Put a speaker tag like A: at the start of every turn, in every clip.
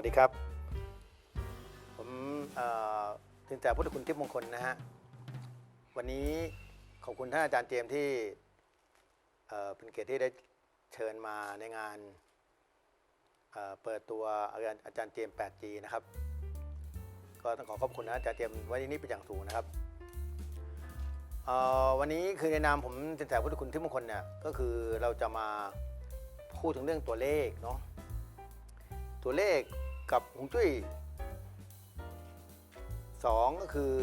A: วัสดีครับ ผมเอ่อถึงแต่พุทธคุณทิพย์มงคลนะฮะ วันนี้ขอบคุณท่านอาจารย์เจมที่เอ่อเป็นเกียรติที่ได้เชิญมาในงานเเปิดตัวอาจารย์อาจารย์เจม 8G นะครับ ก็ต้องขอขอบคุณนะอาจารย์เจมไว้ที่นี้เป็นอย่างสูงนะครับ วันนี้คือในนามผมสินแสพุทธคุณทิพมงคลเนี่ย ก็คือเราจะมาพูดถึงเรื่องตัวเลขเนาะตัวเลข กับหงจุ้ยสองก็คือ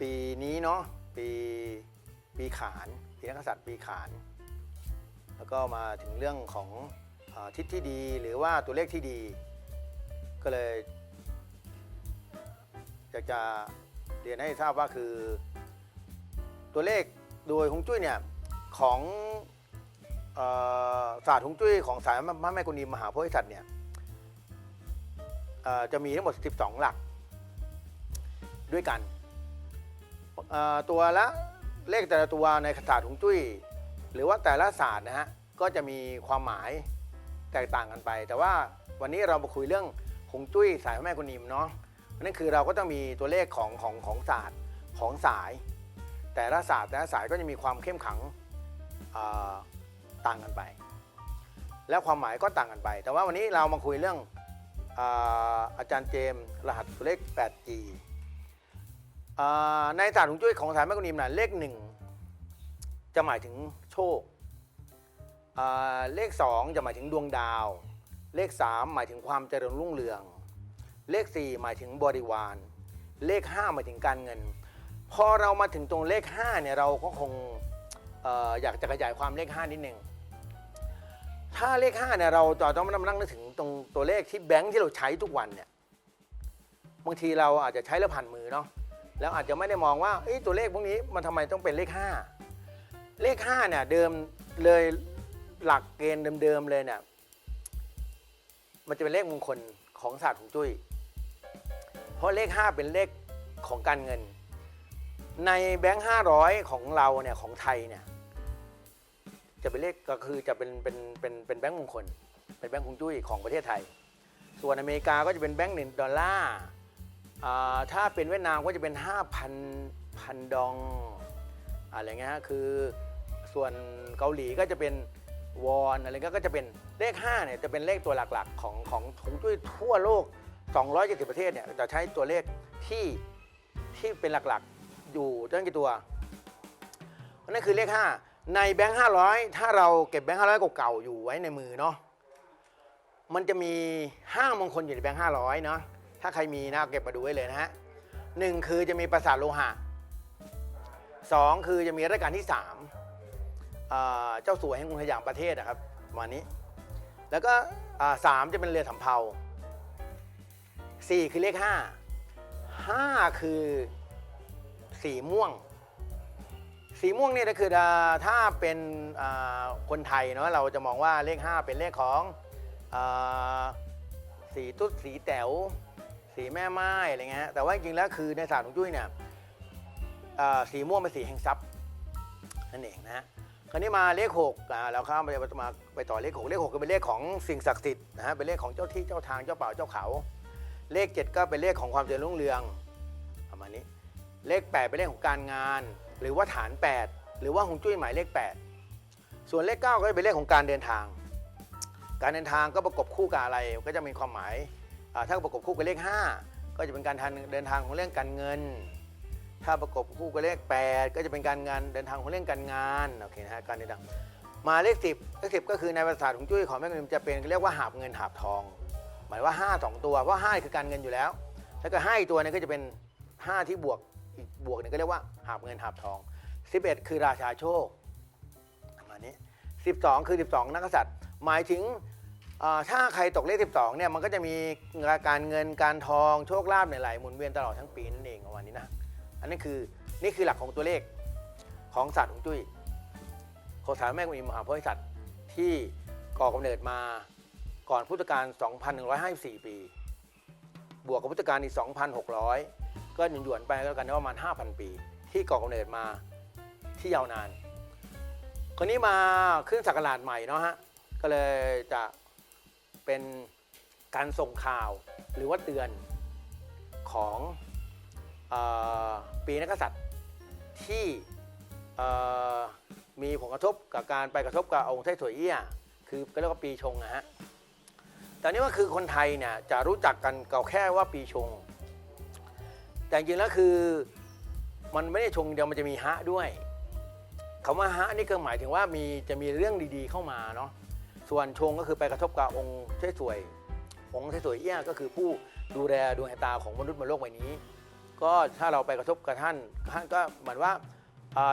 A: ปีนี้เนาะปีปีขานปีนักษัตริย์ปีขาน แล้วก็มาถึงเรื่องของอทิศที่ดีหรือว่าตัวเลขที่ดี ก็เลยอยากจะเรียนให้ทราบว่าคือ ตัวเลขโดยฮงจุ้ยเนี่ยของศาสตร์ฮงจุ้ยของสายพระแม่กุณีมหาโพธิสัตว์เนี่ย จะมีทั้งหมด 12 หลัก ด้วยกัน ตัวละเลขแต่ละตัวในศาสตร์หงจุ้ย หรือว่าแต่ละศาสตร์นะฮะก็จะมีความหมายแตกต่างกันไป แต่ว่าวันนี้เรามาคุยเรื่องหงจุ้ยสายพระแม่กุนิมเนาะนั่นคือเราก็ต้องมีตัวเลขของของของศาสตร์ของสาย แต่ละศาสตร์แต่ละสายก็จะมีความเข้มขังต่างกันไป และความหมายก็ต่างกันไป แต่ว่าวันนี้เรามาคุยเรื่อง อาอาจารย์เจมส์รหัสตัวเลข 8G ในศาสตร์ของจุ้ยของสายแมกนิมนะเลขหนึ่งจะหมายถึงโชค เลข2จะหมายถึงดวงดาว เลข3หมายถึงความเจริญรุ่งเรือง เลข4หมายถึงบริวาร เลข5หมายถึงการเงิน พอเรามาถึงตรงเลข5เนี่ยเราก็คงออยากจะขยายความเลข5นิดหนึ่ง ถ้าเลข5เนี่ยเราจะต้องมานั่งนึกถึงตรงตัวเลขที่แบงค์ที่เราใช้ทุกวันเนี่ยบางทีเราอาจจะใช้แล้วผ่านมือเนาะแล้วอาจจะไม่ได้มองว่าเอ้ยตัวเลขพวกนี้มันทำไมต้องเป็นเลข 5 เลข5เนี่ยเดิมเลยหลักเกณฑ์เดิมๆเลยเนี่ยมันจะเป็นเลขมงคลของศาสตร์ของจุ้ย เพราะเลข 5 เป็นเลขของการเงิน ในแบงค์500 ของเราเนี่ยของไทยเนี่ย จะเป็นเลขก็คือจะเป็นเป็นเป็นเป็นแบงก์มงคล เป็นแบงก์คงจุ้ยของประเทศไทย ส่วนอเมริกาก็จะเป็นแบงก์หนึ่งดอลลาร์ถ้าเป็นเวียดนามก็จะเป็น 5,000พันดองอะไรเงี้ยฮะคือส่วนเกาหลีก็จะเป็นวอนอะไรก็ก็จะเป็นเลข5เนี่ยจะเป็นเลขตัวหลักๆ ของของคงจุ้ยทั่วโลก 270 ประเทศเนี่ยจะใช้ตัวเลขที่ที่เป็นหลักๆ อยู่ตั้งกี่ตัวนั่นคือเลข 5 ในแบงค์500ถ้าเราเก็บแบงค์500เก่าๆอยู่ไว้ในมือเนาะมันจะมีห้ามงคลอยู่ในแบงค์500เนาะถ้าใครมีนะเอาเก็บมาดูไว้เลยนะฮะหนึ่งคือจะมีปราสาทโลหะสองคือจะมีรัชกาลที่3อ่าเจ้าสัวแห่งกรุงสยามประเทศนะครับมานี้ แล้วก็สามจะเป็นเรือสำเภาสี่คือเลข5 5คือสีม่วง สีม่วงเนี่ยก็คือถ้าเป็นคนไทยเนาะเราจะมองว่าเลข 5 เป็นเลขของอสีตุ๊ดสีแต๋วสีแม่ไม้อะไรเงี้ยแต่ว่าจริงๆแล้วคือในศาสตร์ของจุ้ยเนี่ยสีม่วงเป็นสีแห่งทรัพย์นั่นเองนะฮะคราวนี้มาเลขหกอ่าเราข้ามไปมาไปต่อเลขหกเลขหกก็เป็นเลขของสิ่งศักดิ์สิทธิ์นะฮะเป็นเลขของเจ้าที่เจ้าทางเจ้าป่าเจ้าเขา เลขเจ็ดก็เป็นเลขของความเจริญรุ่งเรืองประมาณนี้เลข8เป็นเลขของการงาน หรือว่าฐาน 8 หรือว่าหงจุ้ยหมายเลข 8 ส่วนเลข 9 ก็จะเป็นเลขของการเดินทาง การเดินทางก็ประกบคู่กับอะไรก็จะมีความหมายถ้าประกบคู่กับเลข 5 ก็จะเป็นการทางเดินทางของเรื่องการเงิน ถ้าประกบคู่กับเลข 8 ก็จะเป็นการงานเดินทางของเรื่องการงานโอเคนะฮะการเดินทางมาเลข10เลข10ก็คือในภาษาของจุ้ยของแม่กนิมจะเป็นเรียกว่าหาบเงินหาบทอง หมายว่า 5 2 ตัวเพราะ5คือการเงินอยู่แล้วถ้าเกิด5อีกตัวนึงก็จะเป็น 5 ที่บวก บวกหนึงก็เรียกว่าหาบเงินหาบทอง 11 คือราชาโชคประมาณนี้ 12 คือ 12 นักกษัตริย์ หมายถึงถ้าใครตกเลข 12เนี่ยมันก็จะมีการเงินการทองโชคลาภในไหลหมุนเวียนตลอดทั้งปีนั่นเองประมาณนี้นะอันนี้คือนี่คือหลักของตัวเลขของศาสตร์ของจุ้ยของสารแม่กุฎิมหาโพธิสัตว์ที่ก่อกำเนิดมาก่อนพุทธกาล 2,154 ปี บวกกับพุทธกาลอีก 2,600 ก็หยวนๆไปก็แล้วกันประมาณ 5,000 ปี ที่ก่อกำเนิดมาที่ยาวนาน คนนี้มาขึ้นศักราชใหม่เนาะฮะก็เลยจะเป็นการส่งข่าวหรือว่าเตือนของออปีนักษัตริย์ที่มีผลกระทบกับการไปกระทบกับองค์ไทสวยเอี้ย คือก็เรียกว่าปีชงนะฮะแต่นี่ว่าคือคนไทยเนี่ยจะรู้จักกันเก่าแค่ว่าปีชง แต่จริงๆแล้วคือมันไม่ได้ชงเดียวมันจะมีฮะด้วยคำว่าฮะนี่ก็หมายถึงว่ามีจะมีเรื่องดีๆเข้ามาเนาะส่วนชงก็คือไปกระทบกับองค์เทสวย องค์เทสวยเอี้ยก็คือผู้ดูแลดวงตาของมนุษย์บนโลกใบนี้ ก็ถ้าเราไปกระทบกับท่านท่านก็เหมือนว่า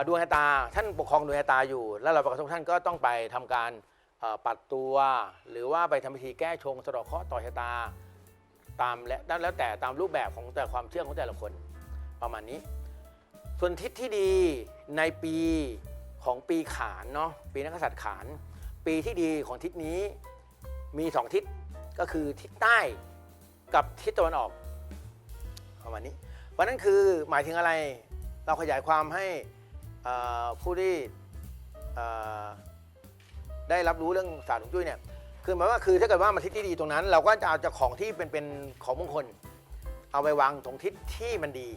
A: ดวงตาท่านปกครองดวงตาอยู่ แล้วเราไปกระทบท่านก็ต้องไปทำการปัดตัว หรือว่าไปทำพิธีแก้ชงสะเดอกเคราะห์ต่อชะตา ตามและแล้วแต่ตามรูปแบบของแต่ความเชื่อของแต่ละคนประมาณนี้ ส่วนทิศที่ดีในปีของปีขานเนาะปีนักษัตริย์ขาน ปีที่ดีของทิศนี้มีสองทิศก็คือทิศใต้กับทิศตะวันออกประมาณนี้วันนั้นคือหมายถึงอะไรเราขยายความให้ผู้ที่ได้รับรู้เรื่องศาสตร์ฮวงจุ้ยเนี่ย คือหมายว่าคือถ้าเกิดว่ามาทิศที่ดีตรงนั้น เราก็จะเอาจากของที่เป็นเป็นของมงคล เอาไปวางตรงทิศที่มันดี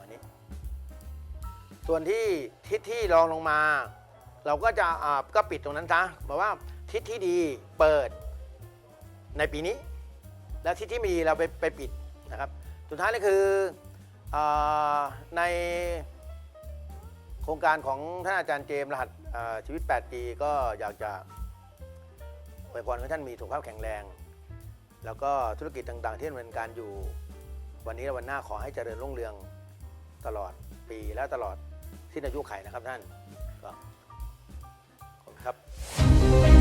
A: อันนี้ ส่วนที่ทิศที่รองลงมา เราก็จะอ่าก็ปิดตรงนั้นซะหมายว่าทิศที่ดีเปิดในปีนี้ แล้วทิศที่ไมดีเราไปไปปิดนะครับ สุดท้ายนี่คืออในโครงการของท่านอาจารย์เจมส์รหัสชีวิต 8 ปีก็อยากจะ อวยพรให้ท่านมีสุขภาพแข็งแรง แล้วก็ธุรกิจต่างๆ ที่ดำเนินการอยู่ วันนี้และวันหน้าขอให้เจริญรุ่งเรืองตลอดปีและตลอดที่อายุไขนะครับท่านก็ขอบคุณครับ